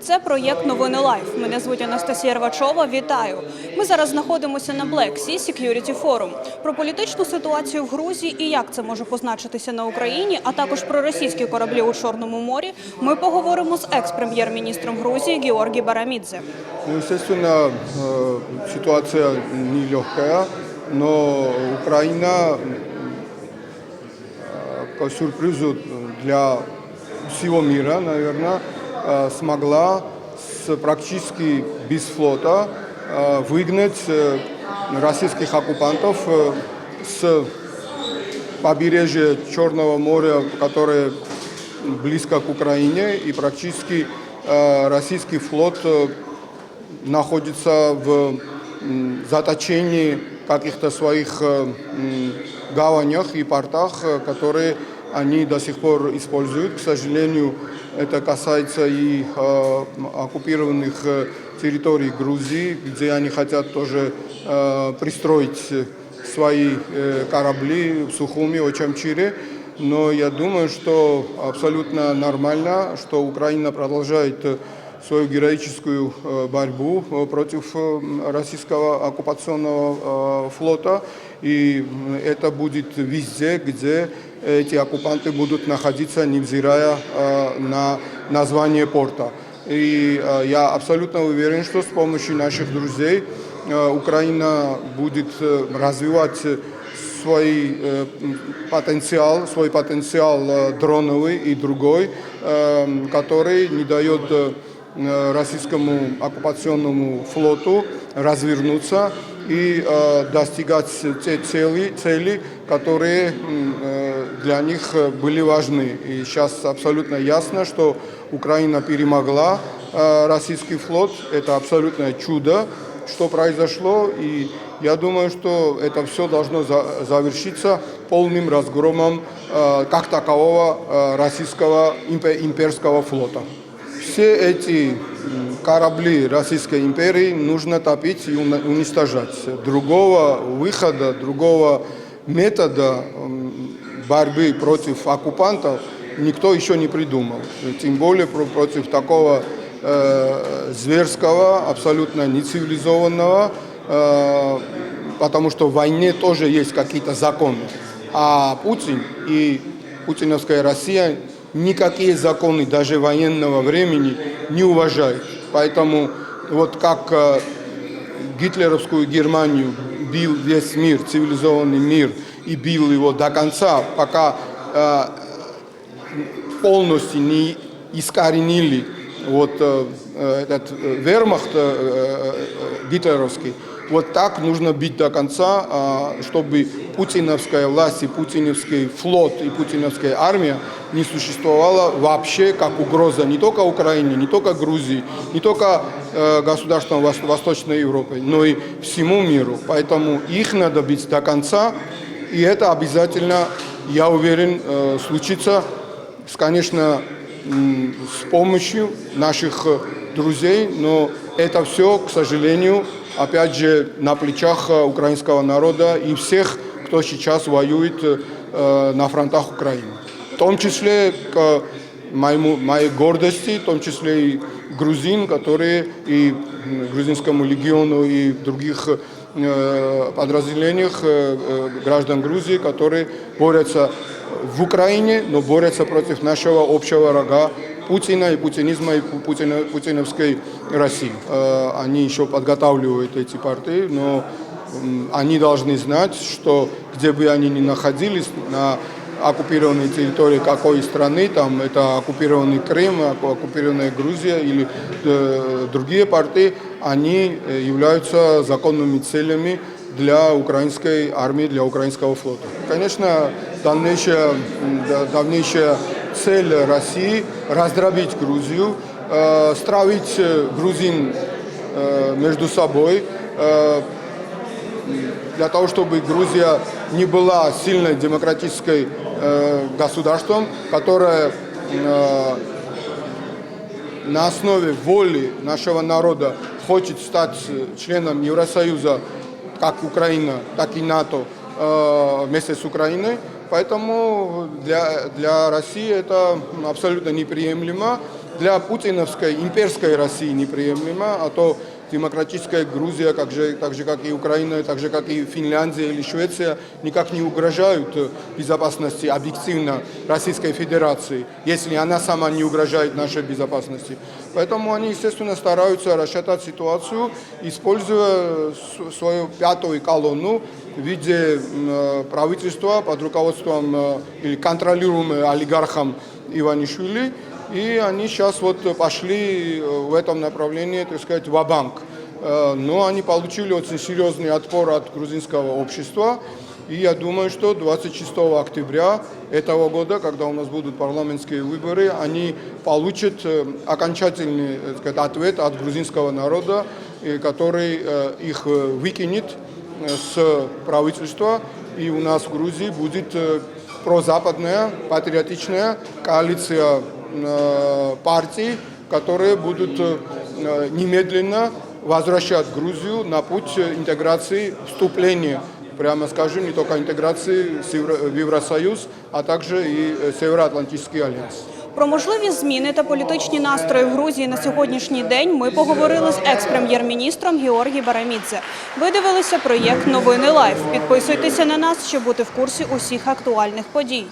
Це проєкт Новини Лайф. Мене звуть Анастасія Рвачова. Вітаю. Ми зараз знаходимося на Black Sea Security Forum. Про політичну ситуацію в Грузії і як це може позначитися на Україні, а також про російські кораблі у Чорному морі. Ми поговоримо з екс-прем'єр-міністром Грузії Георгі Барамідзе. Ну, естественно, э, ситуация нелегкая, но Украина, э, по сюрпризу для всего мира, наверное, э, смогла с, практически без флота э, выгнать э, российских оккупантов э, с побережья Черного моря, которое близко к Украине, и практически э, российский флот э, находится в заточении каких-то своих э, гаванях и портах, э, которые они до сих пор используют. К сожалению, это касается и э, оккупированных э, территорий Грузии, где они хотят тоже э, пристроить свои э, корабли в Сухуми, Очамчире. Но я думаю, что абсолютно нормально, что Украина продолжает э, свою героическую э, борьбу против российского оккупационного флота. И это будет везде, где эти оккупанты будут находиться, невзирая э, на название порта. И э, я абсолютно уверен, что с помощью наших друзей э, Украина будет развивать свой э, потенциал, свой потенциал э, дроновый и другой, э, который не дает э, российскому оккупационному флоту развернуться и э, достигать те цели, цели которые для них э, были важны. И сейчас абсолютно ясно, что Украина перемогла э, российский флот. Это абсолютное чудо, что произошло. И я думаю, что это все должно за- завершиться полным разгромом э, как такового российского импе- имперского флота. Все эти корабли Российской империи нужно топить и уничтожать. Другого выхода, другого метода борьбы против оккупантов никто еще не придумал. Тем более про- против такого э, зверского, абсолютно нецивилизованного, э, потому что в войне тоже есть какие-то законы. А Путин и путиновская Россия никакие законы даже военного времени не уважают. Поэтому вот как э, гитлеровскую Германию бил весь мир, цивилизованный мир, и бил его до конца, пока э, полностью не искоренили вот э, э, этот э, вермахт э, э, гитлеровский, вот так нужно бить до конца, а, чтобы путиновская власть и путиновский флот и путиновская армия не существовала вообще как угроза не только Украине, не только Грузии, не только э, государствам Вос- Восточной Европы, но и всему миру. Поэтому их надо бить до конца, и это обязательно, я уверен, э, случится, с, конечно, с помощью наших э, друзей, но это все, к сожалению, опять же, на плечах э, украинского народа и всех, кто сейчас воюет на фронтах Украины. В том числе к моему, моей гордости, в том числе и грузин, которые и грузинскому легиону, и других подразделениях э, э, граждан Грузии, которые борются в Украине, но борются против нашего общего врага Путина и путинизма и пу- путино- путиновской России. Э, Они еще подготавливают эти партии, но они должны знать, что где бы они ни находились, на оккупированной территории какой страны, там это оккупированный Крым, оккупированная Грузия или э, другие партии, они э, являются законными целями для украинской армии, для украинского флота. Конечно, дальнейшая, дальнейшая цель России – раздробить Грузию, э, стравить э, грузин э, между собой, э, для того, чтобы Грузия не была сильной демократической э, государством, которое э, на основе воли нашего народа хочет стать членом Евросоюза, как Украина, так и НАТО, э, вместе с Украиной. Поэтому для, для России это абсолютно неприемлемо. для путиновской имперской России неприемлемо, а то демократическая Грузия, как же, так же как и Украина, так же как и Финляндия или Швеция, никак не угрожают э, безопасности объективно Российской Федерации, если она сама не угрожает нашей безопасности. Поэтому они, естественно, стараются расшатать ситуацию, используя с- свою пятую колонну в виде э, правительства под руководством э, или контролируемым олигархом Иванишвили. И они сейчас вот пошли э, в этом направлении, так сказать, ва-банк. Э, Но они получили очень серьезный отпор от грузинского общества. И я думаю, что 26 октября этого года, когда у нас будут парламентские выборы, они получат э, окончательный сказать, ответ от грузинского народа, который их выкинет с правительства. И у нас в Грузии будет прозападная, патриотичная коалиция партий, которые будут э, немедленно возвращать Грузию на путь интеграции, вступления, прямо скажем, не только интеграции с Евро- в Евросоюз, а также и э, Североатлантический альянс. Про можливі зміни та політичні настрої в Грузії на сьогоднішній день ми поговорили з екс-прем'єр-міністром Георгій Барамідзе. Ви дивилися проєкт Новини Лайф. Підписуйтеся на нас, щоб бути в курсі усіх актуальних подій.